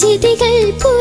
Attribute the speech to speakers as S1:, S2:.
S1: കുളിരരുവികൾ കളകളമൊഴുകും